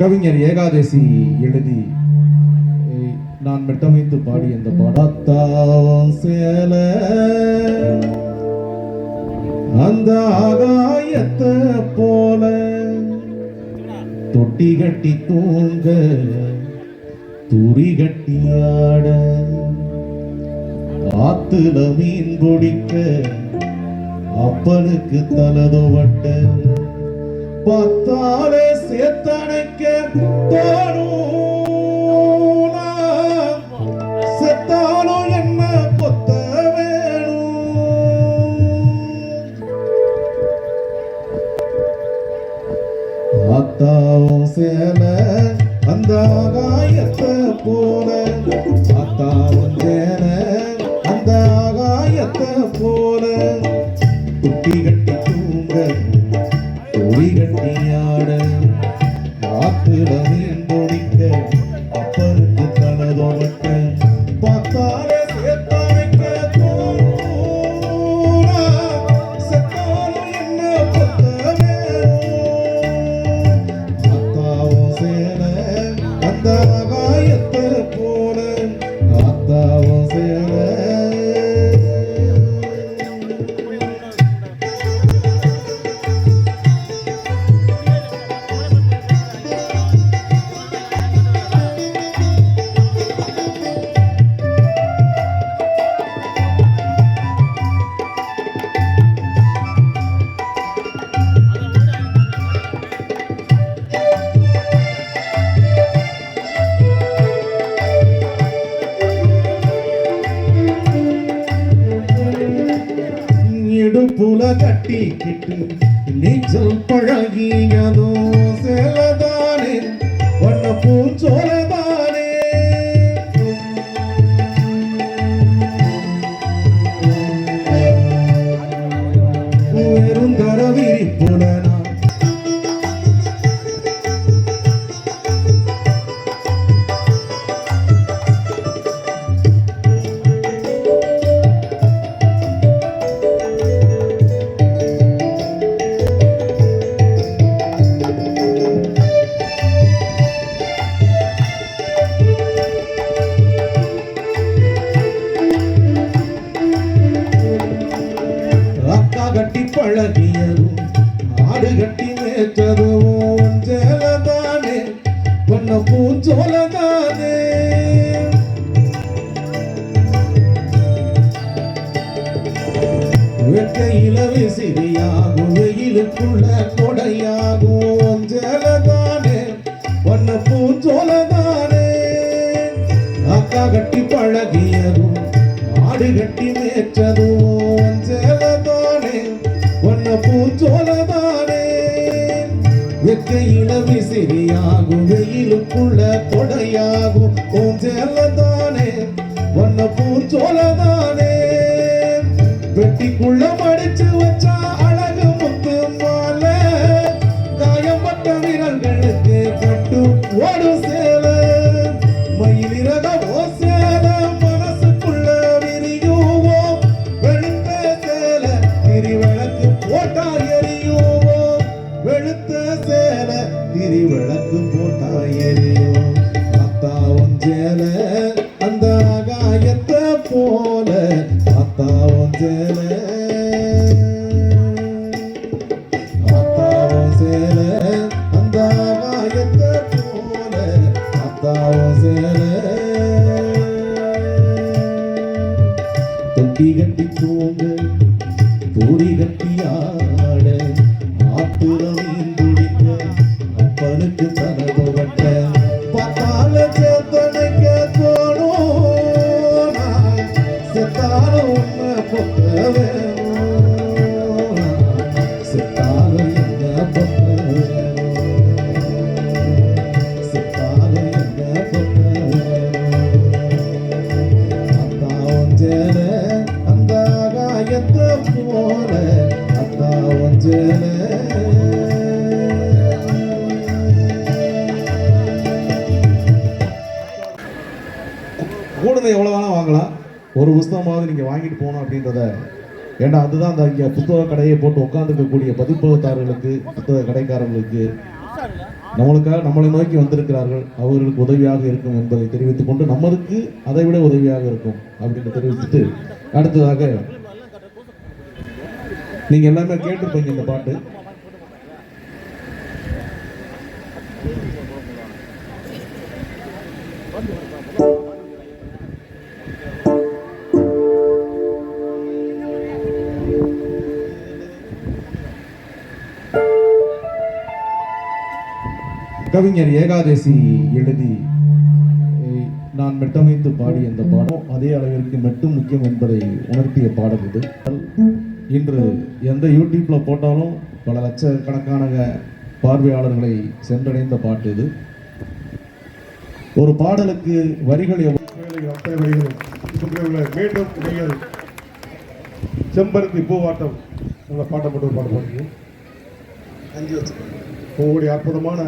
கவிஞர் ஏகாதசி எழுதி நான் மெட்டமைத்து பாடி அந்த பாடத்தான் சேல. அந்த ஆகாயத்தை போல தொட்டி கட்டி தூங்க துரி கட்டி ஆட. ஆத்துல மீன் பிடிக்க அப்பனுக்கு தலதுவட்ட பத்தாலே சேத்தனைக்க தோணும் செத்தாலும் என்ன கொத்த வேணும்? ஆத்தாவும் சேல அந்த ஆகாயத்தை போல. ஆத்தாவும் சேல அந்த ஆகாயத்தை போல. குட்டி கட்டி தூங்க ஒளி கட்டி ஆட పూల ಕಟ್ಟಿ ಕಿಟ್ಟು ನಿಜಲ್ ಪಳಗಿಯದು ಸೆಲದಾನೆ ಒಣ ಪೂಚೋಲ அழகியதும் ஆடு கட்டி மேய்ச்சதும் சேலதானே பொன்ன பூஞ்சோலதானே. வெட்கையில விசிறியாகும் வெயிலுக்குள்ள கொடையாகும் சேலதானே பொன்ன பூஞ்சோலதானே. அக்கா கட்டி பழகியதும் ஆடு கட்டி மேய்ச்சதும் ஒன்ன பூச்சோலதானே வெக்கையில விசிறியாகும் வெயிலுக்குள்ள கொடையாகும். ஓம் சேலதானே ஒன்ன வெட்டிக்குள்ள திரிவிளக்கு போட்டாயோ எரியும் அத்தாவும் சேல அந்த ஆகாயத்தை போல. அத்தாவும் சேல. அத்தாவும் சேல அந்த ஆகாயத்தை போல. அத்தாவும் தொட்டி கட்டி தூங்க தூரி கட்டி ஆட. ஆத்திரம் கூடுதல் எவ்வளோ வேணால் வாங்கலாம். ஒரு புஸ்தகமாவது நீங்கள் வாங்கிட்டு போகணும் அப்படின்றத. ஏன்னா அதுதான் அந்த இங்கே புத்தக கடையை போட்டு உட்காந்துருக்கக்கூடிய பதிப்பகத்தாரர்களுக்கு புத்தக கடைக்காரர்களுக்கு. நம்மளுக்காக நம்மளை நோக்கி வந்திருக்கிறார்கள். அவர்களுக்கு உதவியாக இருக்கும் என்பதை தெரிவித்துக் கொண்டு நம்மளுக்கு அதை விட உதவியாக இருக்கும் அப்படின்னு தெரிவித்துட்டு அடுத்ததாக நீங்க எல்லாமே கேட்டிருப்பீங்க இந்த பாட்டு. கவிஞர் ஏகாதேசி எழுதி நான் மெட்டமைத்து பாடிய இந்த பாடம் அதே அளவிற்கு மட்டும் முக்கியம் என்பதை உணர்த்திய பாடம் இது. இன்று எந்த யூடியூப்ல போட்டாலும் பல லட்சக்கணக்கான பார்வையாளர்களை சென்றடைந்த பாட்டு இது. ஒரு பாடலுக்கு வரிகள் மீண்டும் நீங்கள் செம்பருத்தி பூவாட்டம் உங்களை பாட்டை மட்டும் ஒரு பாட்டு பாடுங்க. உங்களுடைய அற்புதமான